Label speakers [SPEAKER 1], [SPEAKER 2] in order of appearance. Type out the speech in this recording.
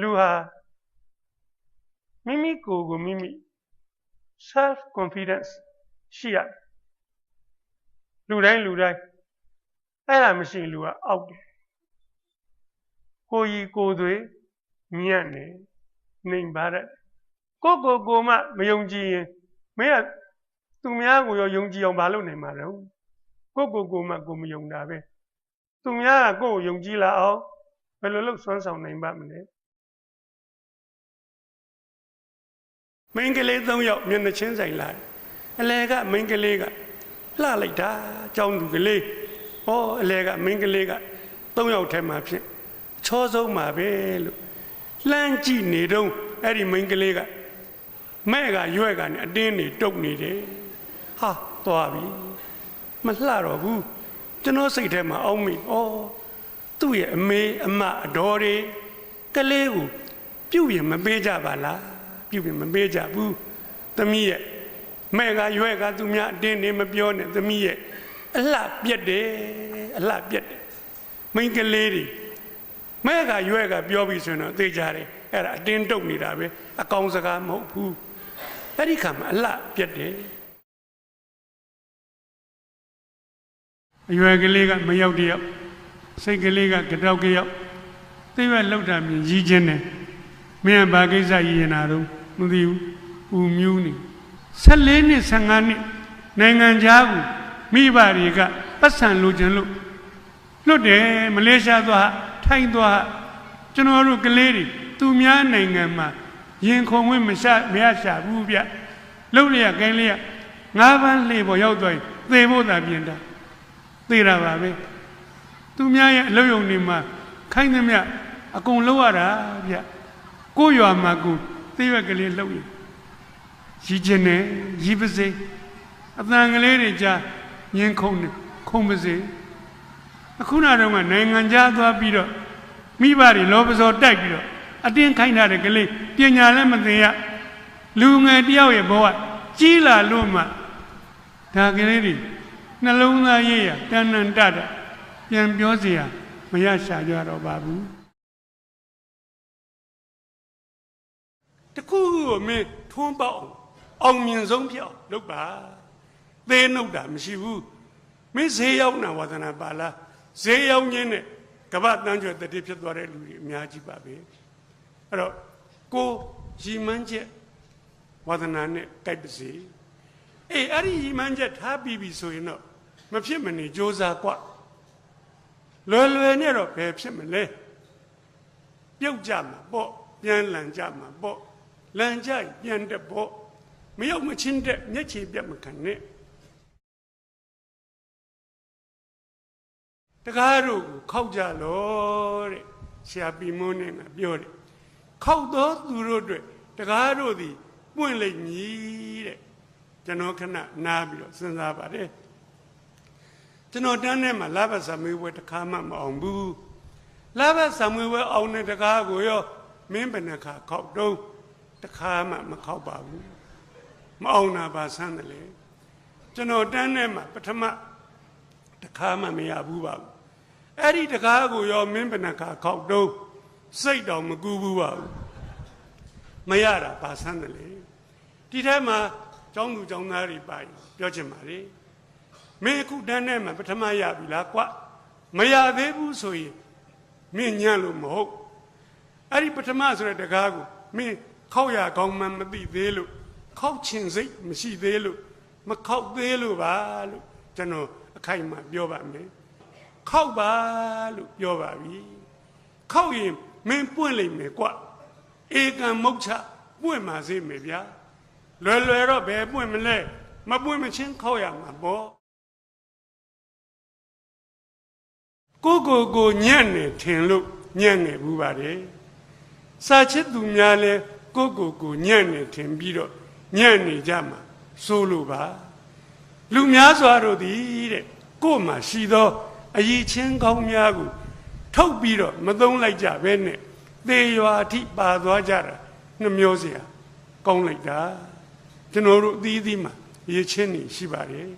[SPEAKER 1] လူဟာမိမိကိုယ်ကိုမိမိ self confidence ရှိရတယ်လူတိုင်းလူတိုင်းအဲ့ဒါမရှိရင်လူကအောက်တယ်ကိုယ်ကြီးကိုယ်သွေးညံ့နေနှိမ်ပါတဲ့ကိုယ့်ကိုယ်ကိုယ်မှမယုံကြည်ရင်မင်းကသူများကိုရောယုံကြည်အောင်မလုပ်နိုင်မှာတော့ကိုယ့်ကိုယ်ကိုယ်မှကိုယ်မယုံတာပဲသူများကကိုယ့်ကိုယုံကြည်လာအောင်ဘယ်လိုလုပ်စွမ်းဆောင်နိုင်ပါမလဲ မင်းကလေး၃ယောက်မျက်နှာချင်းဆိုင်လာတယ်အလဲကမင်းကလေးကလှလိုက်တာကြောင်းသူကလေးဩအလဲကမင်းကလေးက၃ယောက်ထဲမှာဖြစ်ချောဆုံးမှာပဲလို့လှမ်းကြည့်နေတော့အဲ့ဒီမင်းကလေးကမဲ့ကရွက်ကနေအတင်းနေတုတ်နေတယ်ဟာသွားပြီမလှတော့ဘူးကျွန်တော်စိတ်ထဲမှာအောင်းမိဩသူ့ရဲ့အမေအမအတော်တွေကလေးကိုပြုတ်ရင်မပေးကြပါလား ပြုတ်ရင်မပေးကြဘူးသမီးရဲ့မဲ့ကရွက်ကသူများအတင်းနေမပြောနဲ့သမီးရဲ့အလှပြက်တယ်အလှပြက်တယ်မိန်းကလေးတွေမဲ့ကရွက်ကပြောပြီးဆိုရင်တော့သိကြတယ်အဲ့ဒါအတင်းတုတ်နေတာပဲအကောင်စကားမဟုတ်ဘူးအဲ့ဒီခါမှာအလှပြက်တယ်အရွယ်ကလေးကမရောက်တယောက်စိတ်ကလေးကကြောက်ကယောက်သိပဲလောက်တာမြင်ကြီးချင်းတယ်မင်းကဘာကိစ္စရည်ရင်တာတော့ မသိဘူးပူမြူးနေ14နှစ်15နှစ်နိုင်ငံခြားကိုမိဘတွေကပတ်စံလိုချင်လို့လွတ်တယ်မလေးရှားသွားထိုင်းသွားကျွန်တော်တို့ကလေးတွေသူများနိုင်ငံမှာရင်ခုံဝင်မရှာမရရှာဘူးဗျလှုပ်လျက်ကိုင်းလျက်ငါးပန်းလှေပေါ်ရောက်သွားရင်သေဖို့သာပြင်တာသေတာပါပဲသူများရဲ့အလုပ်ရုံတွေမှာခိုင်းသမျှအကုန်လုပ်ရတာဗျကိုရွာမှာကို သေရွက်ကလေးလှုပ်ရင်ရည်ကျင်နေရည်ပါစေအတန်ကလေးတွေကြာညင်းခုံနေခုံပါစေအခုနောက်တော့ကနိုင်ငံခြားသွားပြီးတော့မိဘတွေလောပစောတိုက်ပြီးတော့အတင်းခိုင်းထားတဲ့ကလေးပညာလည်းမသိရလူငယ်တယောက်ရဲ့ဘဝကြီးလာလို့မှဒါကလေးတွေနှလုံးသားရေးရတန်တန်တတ်ပြန်ပြောเสียမရရှာကြတော့ပါဘူး တခုကိုမင်းထွန်းပေါက်အောင်မြင်ဆုံးပြောက်လုပ်ပါသေးနှုတ်တာမရှိဘူးမင်းဈေးရောက်နာဝါသနာပါလားဈေးရောက်ခြင်းနဲ့ကပ္ပတန်းကျွယ်တတိဖြစ်သွားတဲ့လူတွေအများကြီးပါပဲအဲ့တော့ကိုရီမန်းချက်ဝါသနာနဲ့တိုက်ပါစေအေးအဲ့ဒီရီမန်းချက်ထားပြီးပြီဆိုရင်တော့မဖြစ်မနေကြိုးစားกว่าလွယ်လွယ်နဲ့တော့ဘယ်ဖြစ်မလဲပြုတ်ကြမှာပေါ့ပြန်လန်ကြမှာပေါ့ လန်ကြရင်ပြန်တက်ပေါ့မရောက်မချင်းတဲ့မျက်ခြေပြတ်မခံနဲ့တကားတို့ကိုခောက်ကြလို့တဲ့ဆရာပီမုန်းနေကပြောတယ်ခောက်တော့သူတို့အတွက်တကားတို့သည်ပွင့်လိမ့်မည်တဲ့ကျွန်တော်ခဏနားပြီးတော့စဉ်းစားပါတယ်ကျွန်တော်တန်းထဲမှာလဘဆာမေးပွဲတစ်ခါမှမအောင်ဘူးလဘဆာမေးပွဲအောင်တဲ့တကားကိုရောမင်းဘယ်နှခါခောက်တော့ တစ်ခါမှမခောက်ပါဘူးမအောင်တာပါဆန်းတယ်လေကျွန်တော်တန်းထဲမှာပထမတစ်ခါမှမရဘူးပါဘူးအဲ့ဒီတကားကိုရောမင်းဘယ်နှခါခောက်တော့စိတ်တော်မကူဘူးပါဘူးမရတာပါဆန်းတယ်လေဒီထဲမှာကျောင်းသူကျောင်းသားတွေပါပြောချင်ပါလေမင်းအခုတန်းထဲမှာပထမရပြီလားကွမရသေးဘူးဆိုရင်မင်းညံ့လို့မဟုတ်အဲ့ဒီပထမဆိုတဲ့တကားကိုမင်း ခောက်ရကောင်းမှမသိသေးလို့ခောက်ချင်စိတ်မရှိသေးလို့မခောက်သေးလို့ပါလို့ကျွန်တော်အခိုင်အမာပြောပါမယ်ခောက်ပါလို့ပြောပါပြီခောက်ရင်မင်းပွင့်လိမ့်မယ်ကွဧကံမုတ်ချပွင့်ပါစေမယ်ဗျာလွယ်လွယ်တော့ဘယ်ပွင့်မလဲမပွင့်မချင်းခောက်ရမှာပေါ့ကိုကိုကိုညံ့နေထင်လို့ညံ့နေဘူးပါတယ်စာချစ်သူများလဲ ကိုကိုကိုညံ့နေထင်ပြီးတော့ညံ့နေကြမှာစိုးလို့ပါလူများစွာတို့သည်တဲ့ကို့မှာရှိသောအယီချင်းကောင်းများကိုထုတ်ပြီးတော့မသုံးလိုက်ကြပဲနဲ့သေရွာအထိပါသွားကြတာနှမျောစရာကောင်းလိုက်တာကျွန်တော်တို့အသီးသီးမှာရည်ချင်းနေရှိပါတယ်